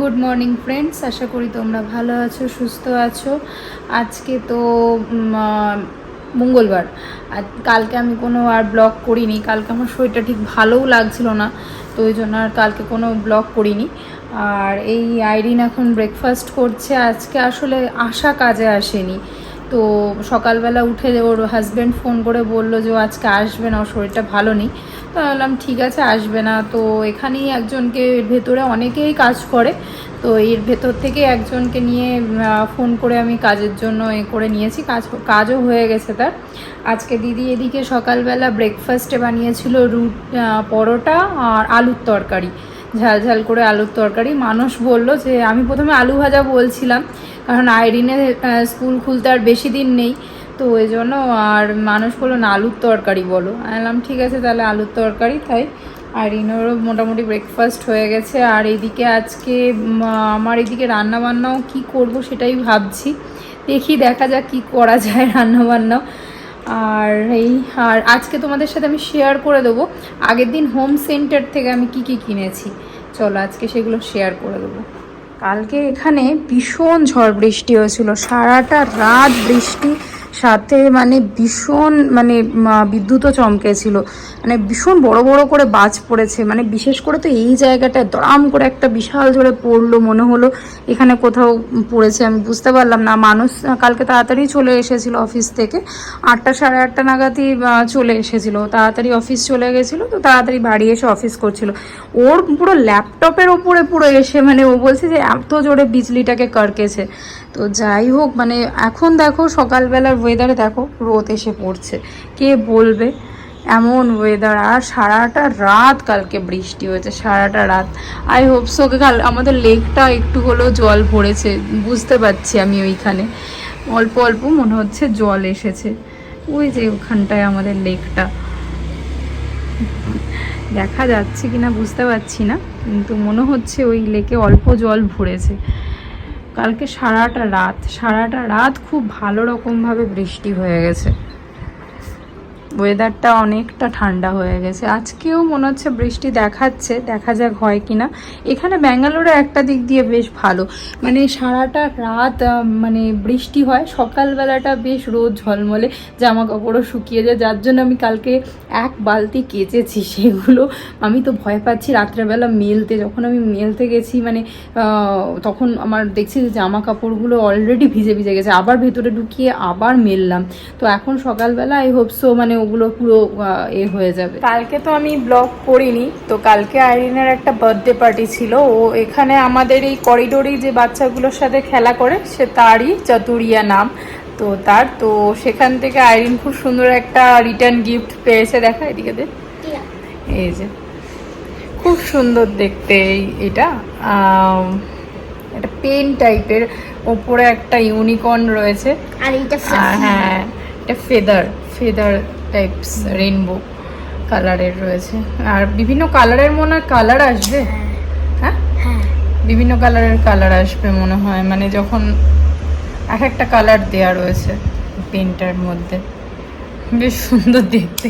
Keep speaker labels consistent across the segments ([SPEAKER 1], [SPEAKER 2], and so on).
[SPEAKER 1] Good morning friends আশা করি তোমরা ভালো আছো, সুস্থ আছো। আজকে তো মঙ্গলবার। আর কালকে আমি কোনো আর ব্লগ করিনি। কালকে আমার শরীরটা ঠিক ভালোও লাগছিল না, তো ওই জন্য আর কালকে কোনো ব্লগ করিনি। আর এই আইরিন এখন ব্রেকফাস্ট করছে। আজকে আসলে আশা কাজে আসেনি। তো সকালবেলা উঠে ওর হাজব্যান্ড ফোন করে বলল যে আজকে আসবে না, ওর শরীরটা ভালো নেই। তো বললাম, ঠিক আছে, আসবে না। তো এখানেই একজনকে ভেতরে অনেকেই কাজ করে। তো এর ভেতর থেকে একজনকে নিয়ে ফোন করে আমি কাজের জন্য এ করে নিয়েছি। কাজ, কাজও হয়ে গেছে তার। আজকে দিদি এদিকে সকালবেলা ব্রেকফাস্টে বানিয়েছিল রুট পরোটা আর আলুর তরকারি। ঝাল ঝাল করে আলুর তরকারি। মানুষ বলল যে আমি প্রথমে আলু ভাজা বলছিলাম কারণ আইরিনের আহ, স্কুল খুলতে আর বেশি দিন নেই। তো ওই জন্য আর মানুষ বলল না আলুর তরকারি বলো। আমি বললাম ঠিক আছে তাহলে আলুর তরকারি। তাই আইরিনেরও মোটামুটি ব্রেকফাস্ট হয়ে গেছে। আর এদিকে আজকে আমার এদিকে রান্না বান্নাও কী করব সেটাই ভাবছি। দেখি দেখা যাক কী করা যায় রান্না বান্নাও আর এই, আর আজকে তোমাদের সাথে আমি শেয়ার করে দেবো। আগের দিন হোম সেন্টার থেকে আমি কি কি কিনেছি। চলো আজকে সেগুলো শেয়ার করে দেবো। কালকে এখানে ভীষণ ঝড় বৃষ্টি হয়েছিল। সারাটা রাত বৃষ্টি। সাথে মানে ভীষণ মানে বিদ্যুৎও চমকেছিল। মানে ভীষণ বড় বড় করে বাজ পড়েছে। মানে বিশেষ করে তো এই জায়গাটায় দরাম করে একটা বিশাল জোরে পড়ল, মনে হলো এখানে কোথাও পড়েছে, আমি বুঝতে পারলাম না। মানুষ কালকে তাড়াতাড়ি চলে এসেছিল অফিস থেকে। আটটা সাড়ে আটটা নাগাদই চলে এসেছিল। তাড়াতাড়ি অফিস চলে গেছিল, তো তাড়াতাড়ি বাড়ি এসে অফিস করছিল। ওর পুরো ল্যাপটপের ওপরে পুরো এসে মানে ও বলছে যে, এত জোরে বিজলিটাকে করকেছে তো যাই হোক মানে এখন দেখো সকালবেলার ওয়েদারে দেখো রোদ এসে পড়ছে। কে বলবে? এমন ওয়েদার আর সারাটা রাত কালকে বৃষ্টি হয়েছে, সারাটা রাত। আই হোপ সো কাল আমাদের লেকটা একটু হলেও জল ভরেছে, বুঝতে পারছি আমি ওইখানে। অল্প অল্প মনে হচ্ছে জল এসেছে। ওই যে ওখানটায় আমাদের লেকটা দেখা যাচ্ছে কিনা বুঝতে পারছি না, কিন্তু মনে হচ্ছে ওই লেকে অল্প জল ভরেছে। কালকে সারাটা রাত সারাটা রাত খুব ভালো রকমভাবে বৃষ্টি হয়ে গেছে। ওয়েদারটা অনেকটা ঠান্ডা হয়ে গেছে। আজকেও মনে হচ্ছে বৃষ্টি দেখাচ্ছে, দেখা যাক হয় কি না এখানে ব্যাঙ্গালোরে একটা দিক দিয়ে বেশ ভালো। মানে সারাটা রাত মানে বৃষ্টি হয়, সকালবেলাটা বেশ রোদ ঝলমলে জামা কাপড়ও শুকিয়ে যায়। যার জন্য আমি কালকে এক বালতি কেচেছি সেগুলো। আমি তো ভয় পাচ্ছি রাত্রেবেলা মেলতে। যখন আমি মেলতে গেছি মানে তখন আমার দেখছি যে জামা কাপড়গুলো অলরেডি ভিজে ভিজে গেছে। আবার ভেতরে ঢুকিয়ে আবার মেললাম। তো এখন সকালবেলা আই হোপ সো মানে ওগুলো পুরো এ হয়ে যাবে। কালকে তো আমি ব্লগ করিনি তো কালকে আইরিনের একটা বার্থডে পার্টি ছিল। ও এখানে আমাদের এই করিডোরেই যে বাচ্চাগুলোর সাথে খেলা করে সে তারই চতুরিয়া নাম। তো তার তো সেখান থেকে আইরিন খুব সুন্দর একটা রিটার্ন গিফট পেয়েছে। দেখা এদিকে দে। এই যে। খুব সুন্দর দেখতে এই- এটা। একটা পেন টাইপের ওপরে একটা ইউনিকর্ন রয়েছে।
[SPEAKER 2] আর
[SPEAKER 1] হ্যাঁ এটা ফেদার ফেদার টাইপস রেনবো কালারের রয়েছে। আর বিভিন্ন কালারের মনে হয় কালার আসবে? হ্যাঁ।
[SPEAKER 2] হ্যাঁ?
[SPEAKER 1] বিভিন্ন কালারের কালার আসবে মনে হয়। মানে যখন এক একটা কালার দেয়া রয়েছে পেনটার মধ্যে। বেশ সুন্দর দেখতে।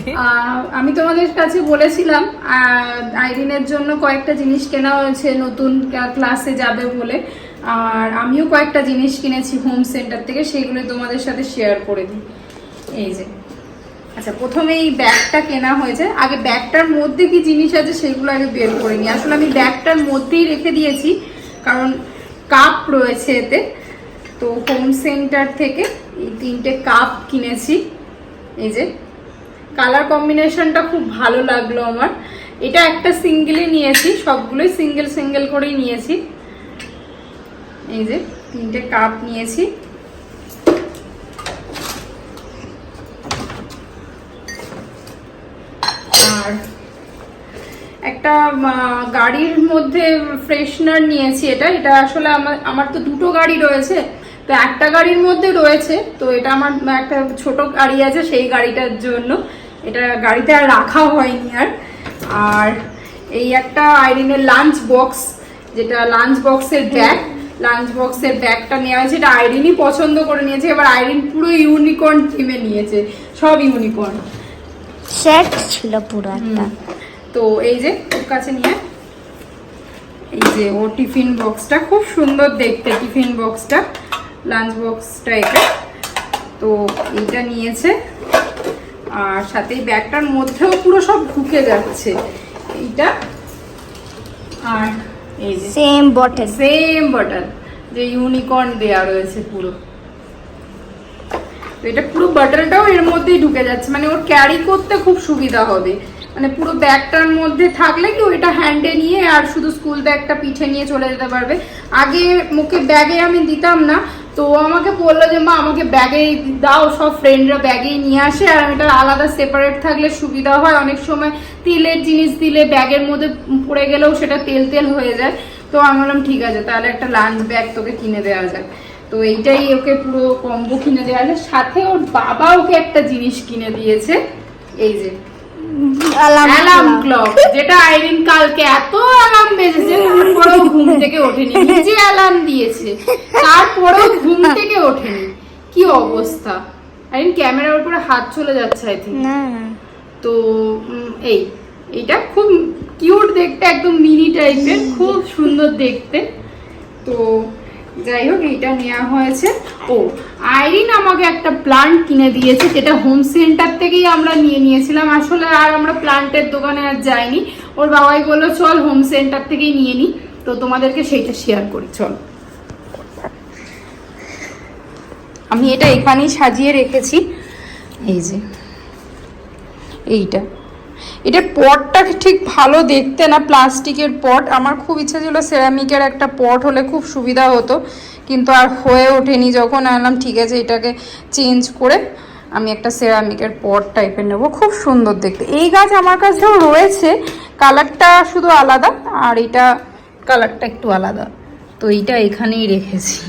[SPEAKER 1] আমি তোমাদের কাছে বলেছিলাম আইরিনের জন্য কয়েকটা জিনিস কেনা হয়েছে নতুন ক্লাসে যাবে বলে। আর আমিও কয়েকটা জিনিস কিনেছি হোম সেন্টার থেকে সেগুলো তোমাদের সাথে শেয়ার করে দিই। এই যে। আচ্ছা প্রথমে এই ব্যাগটা কেনা হয়েছে। আগে ব্যাগটার মধ্যে কি জিনিস আছে সেগুলো আগে বের করে নিই। আসলে আমি ব্যাগটার মধ্যেই রেখে দিয়েছি, কারণ কাপ রয়েছে এতে। তো হোম সেন্টার থেকে এই তিনটে কাপ কিনেছি। এই যে, কালার কম্বিনেশনটা খুব ভালো লাগল আমার। এটা একটা সিঙ্গেলই নিয়েছি, সবগুলোই সিঙ্গেল সিঙ্গেল করেই নিয়েছি। এই যে, তিনটে কাপ নিয়েছি। আর একটা গাড়ির মধ্যে ফ্রেশনার নিয়েছি এটা। এটা আসলে আমার আমার তো দুটো গাড়ি রয়েছে। তো একটা গাড়ির মধ্যে রয়েছে, তো এটা আমার একটা ছোট গাড়ি আছে সেই গাড়িটার জন্য। এটা গাড়িতে আর রাখা হয়নি আর। আর এই একটা আইরিনের লাঞ্চ বক্স, যেটা লাঞ্চ বক্সের ব্যাগ। লাঞ্চ বক্সের ব্যাগটা নেওয়া হয়েছে। এটা আইরিনই পছন্দ করে নিয়েছে। এবার আইরিন পুরো ইউনিকর্ন থিমে নিয়েছে। সব ইউনিকর্ন।
[SPEAKER 2] সেট ছিল পুরো একটা।
[SPEAKER 1] তো এই যে ওর কাছে নিয়ে এই যে ও টিফিন বক্সটা খুব সুন্দর দেখতে টিফিন বক্সটা লাঞ্চ বক্সটা এটা। তো এইটা নিয়েছে। আর সাথে এই ব্যাগটার মধ্যেও পুরো সব ঢুকে যাচ্ছে। এইটা আর এই যে
[SPEAKER 2] সেম বটল
[SPEAKER 1] সেম বটল যে ইউনিকর্ন দেয়া রয়েছে পুরো। তো এটা পুরো বটলটাও এর মধ্যেই ঢুকে যাচ্ছে। মানে ওর ক্যারি করতে খুব সুবিধা হবে। মানে পুরো ব্যাগটার মধ্যে থাকলে কি ওইটা হ্যান্ডে নিয়ে আর শুধু স্কুল ব্যাগটা পিঠে নিয়ে চলে যেতে পারবে? আগে মুখে ব্যাগে আমি দিতাম না। তো আমাকে বলল যে, মা, আমাকে ব্যাগে দাও, সব ফ্রেন্ডরা ব্যাগেই নিয়ে আসে আর এটা আলাদা সেপারেট থাকলে সুবিধা হয়। অনেক সময় তেলের জিনিস দিলে ব্যাগের মধ্যে পড়ে গেলেও সেটা তেল তেল হয়ে যায়। তো আমি বললাম, ঠিক আছে, তাহলে একটা লাঞ্চ ব্যাগ তোকে কিনে দেওয়া যায় তো এইটাই ওকে পুরো কম্বো কিনে দেওয়া যায় সাথে ওর বাবা ওকে একটা জিনিস কিনে দিয়েছে। এই যে অ্যালার্ম ক্লক যেটা আইরিন কালকে এত অ্যালার্ম বেজেছে তারপরেও ঘুম থেকে ওঠেনি। নিজে অ্যালার্ম দিয়েছে তারপরেও ঘুম থেকে ওঠেনি। কি অবস্থা? আইরিন ক্যামেরার উপরে হাত চলে যাচ্ছে আই থিঙ্ক তো এই এটা খুব কিউট দেখতে একদম মিনি টাইপের খুব সুন্দর দেখতে। তো যাই হোক, এইটা নেওয়া হয়েছে। ও, আইরিন আমাকে একটা প্লান্ট কিনে দিয়েছে, যেটা হোম সেন্টার থেকেই আমরা নিয়ে নিয়েছিলাম। আসলে আর আমরা প্লান্টের দোকানে আর যাইনি। ওর বাবাই বলল, চল হোম সেন্টার থেকেই নিয়ে নিই তো তোমাদেরকে সেইটা শেয়ার করি, চল। আমি এটা এখানেই সাজিয়ে রেখেছি। এই যে, এইটা। এটা পটটা ঠিক ভালো দেখতে না, প্লাস্টিকের পট। আমার খুব ইচ্ছা ছিল সেরামিকের একটা পট হলে খুব সুবিধা হতো, কিন্তু আর হয়ে ওঠেনি। যখন আনলাম, ঠিক আছে, এটাকে চেঞ্জ করে আমি একটা সেরামিকের পট টাইপের নেব। খুব সুন্দর দেখতে। এই গাছ আমার কাছেও রয়েছে। কালারটা শুধু আলাদা, আর এটা কালারটা একটু আলাদা। তো এইটা এখানেই রেখেছি।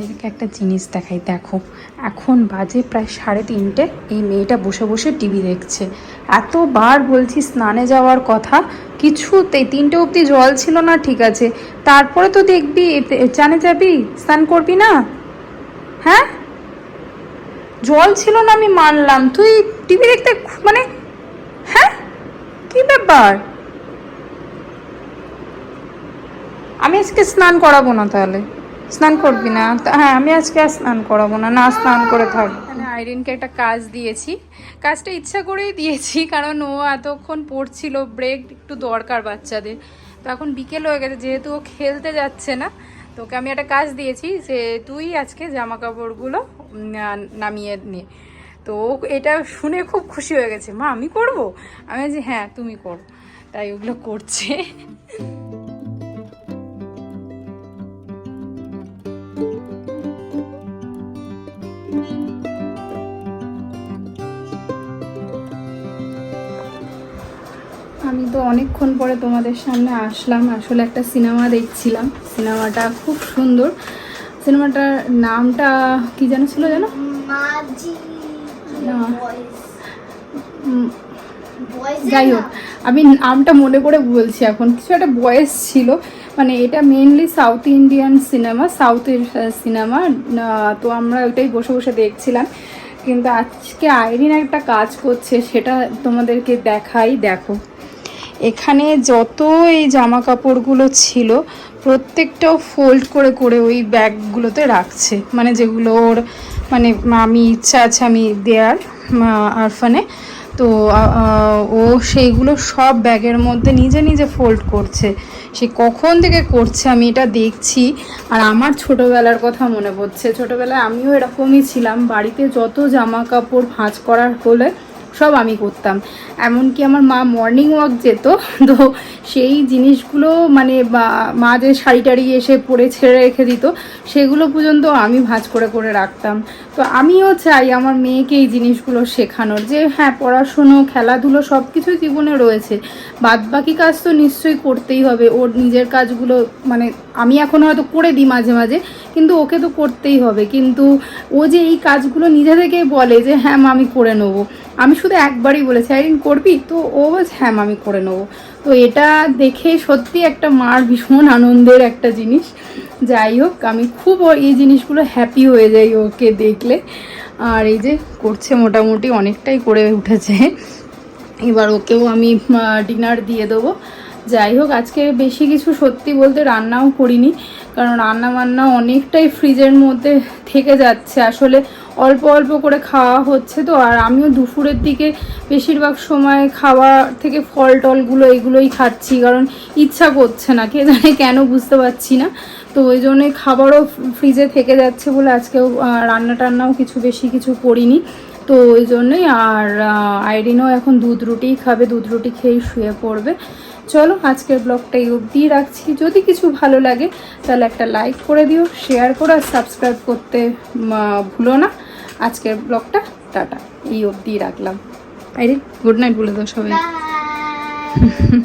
[SPEAKER 1] তোমাদেরকে একটা জিনিস দেখাই। দেখো, এখন বাজে প্রায় সাড়ে তিনটে। এই মেয়েটা বসে বসে টিভি দেখছে। এতবার বলছি স্নানে যাওয়ার কথা, কিছুতেই তিনটে অবধি জল ছিল না, ঠিক আছে। তারপরে তো দেখবি চানে যাবি, স্নান করবি না? হ্যাঁ? জল ছিল না আমি মানলাম। তুই টিভি দেখতে মানে হ্যাঁ? কি ব্যাপার? আমি আজকে স্নান করাবো না তাহলে। স্নান করবি না? হ্যাঁ আমি আজকে আর স্নান করাবো না। না, স্নান করে থাক। আইরিনকে একটা কাজ দিয়েছি। কাজটা ইচ্ছা করেই দিয়েছি, কারণ ও এতক্ষণ পড়ছিল, ব্রেক একটু দরকার বাচ্চাদের। তো এখন বিকেল হয়ে গেছে, যেহেতু ও খেলতে যাচ্ছে না তোকে আমি একটা কাজ দিয়েছি যে তুই আজকে জামা কাপড়গুলো নামিয়ে নে। তো এটা শুনে খুব খুশি হয়ে গেছে, মা, আমি করব? আমি যে হ্যাঁ তুমি করো। তাই ওগুলো করছে। তো অনেকক্ষণ পরে তোমাদের সামনে আসলাম। আসলে একটা সিনেমা দেখছিলাম। সিনেমাটা খুব সুন্দর। সিনেমাটার নামটা কি যেন ছিল জানো
[SPEAKER 2] মাঝি
[SPEAKER 1] না।
[SPEAKER 2] বয়েস।
[SPEAKER 1] উম,
[SPEAKER 2] বয়েস
[SPEAKER 1] যাই হোক আমি নামটা মনে করে বলছি এখন। কিছু একটা বয়েস ছিল। মানে এটা মেনলি সাউথ ইন্ডিয়ান সিনেমা সাউথের সিনেমা তো আমরা ওইটাই বসে বসে দেখছিলাম। কিন্তু আজকে আইরিন একটা কাজ করছে সেটা তোমাদেরকে দেখাই। দেখো। এখানে যত এই জামা কাপড়গুলো ছিল, প্রত্যেকটাও ফোল্ড করে করে ওই ব্যাগগুলোতে রাখছে। মানে যেগুলো ওর মানে আমি ইচ্ছা আছে আমি দেয়ার আরফানে। তো ও সেইগুলো সব ব্যাগের মধ্যে নিজে নিজে ফোল্ড করছে। সে কখন থেকে করছে আমি এটা দেখছি। আর আমার ছোটোবেলার কথা মনে পড়ছে। ছোটোবেলায় আমিও এরকমই ছিলাম। বাড়িতে যত জামা কাপড় ভাঁজ করার হলে সব আমি করতাম। এমনকি আমার মা মর্নিং ওয়াক যেত, তো সেই জিনিসগুলো মানে মা যে শাড়ি টাড়ি এসে পরে ছেড়ে রেখে দিত, সেগুলো পর্যন্ত আমি ভাঁজ করে করে রাখতাম। তো আমিও চাই আমার মেয়েকে এই জিনিসগুলো শেখানোর যে হ্যাঁ পড়াশুনো, খেলাধুলো সব কিছুই জীবনে রয়েছে। বাদ বাকি কাজ তো নিশ্চয়ই করতেই হবে। ওর নিজের কাজগুলো মানে আমি এখন হয়তো করে দিই মাঝে মাঝে, কিন্তু ওকে তো করতেই হবে। কিন্তু ও যে এই কাজগুলো নিজে থেকেই বলে যে হ্যাঁ মা, আমি করে নেব। আমি শুধু একবারই বলেছি আইরিন করবি? তো ও বলছে হ্যাঁ আমি করে নেব। তো এটা দেখে সত্যি একটা মার ভীষণ আনন্দের একটা জিনিস। যাই হোক, আমি খুব এই জিনিসগুলো হ্যাপি হয়ে যাই ওকে দেখলে। আর এই যে করছে মোটামুটি, অনেকটাই করে উঠেছে। এবার ওকেও আমি ডিনার দিয়ে দেবো। যাই হোক, আজকে বেশি কিছু সত্যি বলতে রান্নাও করিনি, কারণ রান্না বান্না অনেকটাই ফ্রিজের মধ্যে থেকে যাচ্ছে। আসলে অল্প অল্প করে খাওয়া হচ্ছে তো, আর আমিও দুপুরের দিকে বেশিরভাগ সময় খাওয়া থেকে ফল টলগুলো এগুলোই খাচ্ছি, কারণ ইচ্ছা করছে না, কে জানে কেন বুঝতে পারছি না। তো ওই জন্যে খাবারও ফ্রিজে থেকে যাচ্ছে বলে আজকেও রান্না টান্নাও কিছু বেশি কিছু করিনি। তো ওই জন্যই আর আইরিনও এখন দুধ রুটিই খাবে, দুধ রুটি খেয়েই শুয়ে পড়বে। চলো আজকের ব্লগটা এই রাখছি। যদি কিছু ভালো লাগে তাহলে একটা লাইক করে দিও, শেয়ার করো আর সাবস্ক্রাইব করতে ভুলো না। আজকের ব্লগটা টাটা। এই অবধি রাখলাম। আরে গুড নাইট বলে দাও সবাই
[SPEAKER 2] বাই